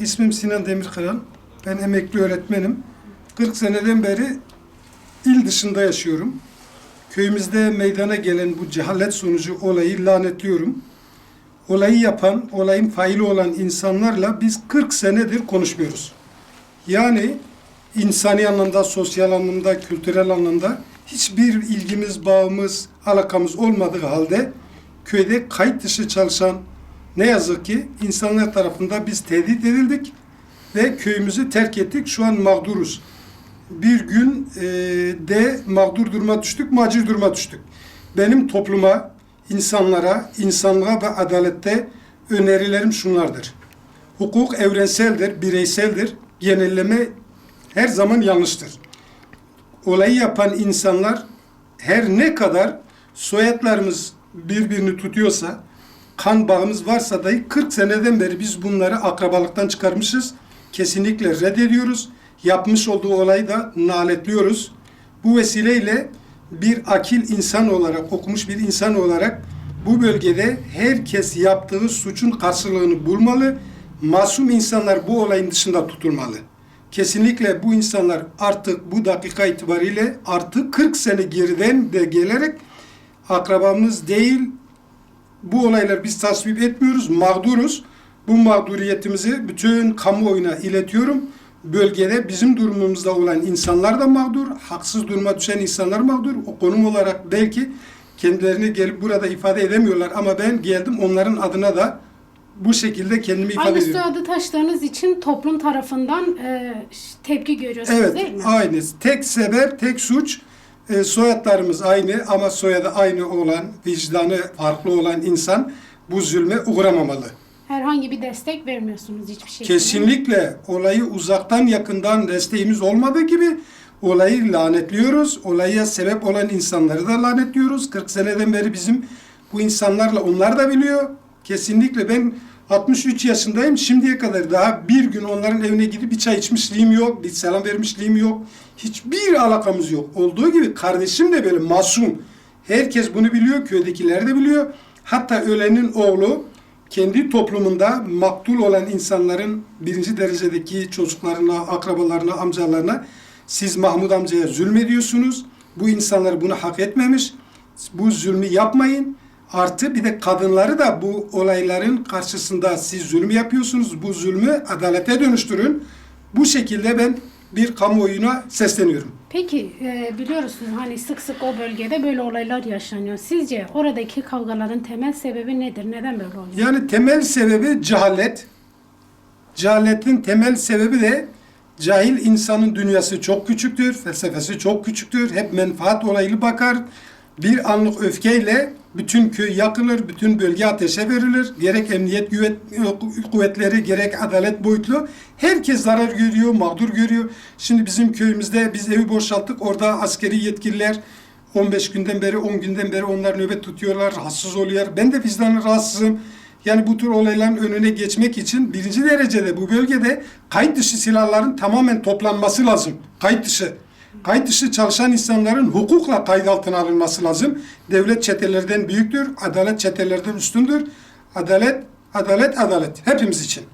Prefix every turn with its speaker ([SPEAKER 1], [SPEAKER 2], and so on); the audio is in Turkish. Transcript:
[SPEAKER 1] İsmim Sinan Demirkaran. Ben emekli öğretmenim. 40 seneden beri il dışında yaşıyorum. Köyümüzde meydana gelen bu cehalet sonucu olayı lanetliyorum. Olayı yapan, olayın faili olan insanlarla biz 40 senedir konuşmuyoruz. Yani insani anlamda, sosyal anlamda, kültürel anlamda hiçbir ilgimiz, bağımız, alakamız olmadığı halde köyde kayıt dışı çalışan ne yazık ki insanlar tarafından biz tehdit edildik ve köyümüzü terk ettik. Şu an mağduruz. Bir gün e, de mağdur duruma düştük, macir duruma düştük. Benim topluma, insanlara, insanlığa ve adalette önerilerim şunlardır. Hukuk evrenseldir, bireyseldir. Genelleme her zaman yanlıştır. Olayı yapan insanlar her ne kadar soyadlarımız birbirini tutuyorsa, kan bağımız varsa dahi 40 seneden beri biz bunları akrabalıktan çıkarmışız. Kesinlikle reddediyoruz. Yapmış olduğu olayı da naletliyoruz. Bu vesileyle bir akil insan olarak, okumuş bir insan olarak bu bölgede herkes yaptığı suçun karşılığını bulmalı. Masum insanlar bu olayın dışında tutulmalı. Kesinlikle bu insanlar artık bu dakika itibariyle artık 40 sene geriden de gelerek akrabamız değil, bu olaylar biz tasvip etmiyoruz, mağduruz. Bu mağduriyetimizi bütün kamuoyuna iletiyorum. Bölgede bizim durumumuzda olan insanlar da mağdur, haksız duruma düşen insanlar mağdur. O konum olarak belki kendilerini gelip burada ifade edemiyorlar ama ben geldim onların adına da bu şekilde kendimi ifade
[SPEAKER 2] Aynı
[SPEAKER 1] ediyorum.
[SPEAKER 2] soyadı taşıdığınız için toplum tarafından e, tepki görüyorsunuz
[SPEAKER 1] Evet,
[SPEAKER 2] değil mi?
[SPEAKER 1] aynı. Tek sebep, tek suç. E, soyadlarımız aynı ama soyadı aynı olan, vicdanı farklı olan insan bu zulme uğramamalı.
[SPEAKER 2] Herhangi bir destek vermiyorsunuz hiçbir şekilde.
[SPEAKER 1] Kesinlikle olayı uzaktan yakından desteğimiz olmadığı gibi olayı lanetliyoruz. Olaya sebep olan insanları da lanetliyoruz. 40 seneden beri bizim bu insanlarla onlar da biliyor. Kesinlikle ben 63 yaşındayım. Şimdiye kadar daha bir gün onların evine gidip bir çay içmişliğim yok. Bir selam vermişliğim yok. Hiçbir alakamız yok. Olduğu gibi kardeşim de böyle masum. Herkes bunu biliyor. Köydekiler de biliyor. Hatta ölenin oğlu kendi toplumunda maktul olan insanların birinci derecedeki çocuklarına, akrabalarına, amcalarına siz Mahmud amcaya zulmediyorsunuz. Bu insanlar bunu hak etmemiş. Bu zulmü yapmayın. Artı bir de kadınları da bu olayların karşısında siz zulmü yapıyorsunuz. Bu zulmü adalete dönüştürün. Bu şekilde ben bir kamuoyuna sesleniyorum.
[SPEAKER 2] Peki e, biliyorsunuz hani sık sık o bölgede böyle olaylar yaşanıyor. Sizce oradaki kavgaların temel sebebi nedir? Neden böyle oluyor?
[SPEAKER 1] Yani temel sebebi cehalet. Cehaletin temel sebebi de cahil insanın dünyası çok küçüktür, felsefesi çok küçüktür. Hep menfaat olaylı bakar. Bir anlık öfkeyle bütün köy yakılır, bütün bölge ateşe verilir. Gerek emniyet kuvvetleri, gerek adalet boyutlu. Herkes zarar görüyor, mağdur görüyor. Şimdi bizim köyümüzde biz evi boşalttık. Orada askeri yetkililer 15 günden beri, 10 günden beri onlar nöbet tutuyorlar, rahatsız oluyor. Ben de vicdanı rahatsızım. Yani bu tür olayların önüne geçmek için birinci derecede bu bölgede kayıt dışı silahların tamamen toplanması lazım. Kayıt dışı. Kayıt dışı çalışan insanların hukukla kayıt altına alınması lazım. Devlet çetelerden büyüktür, adalet çetelerden üstündür. Adalet, adalet, adalet. Hepimiz için.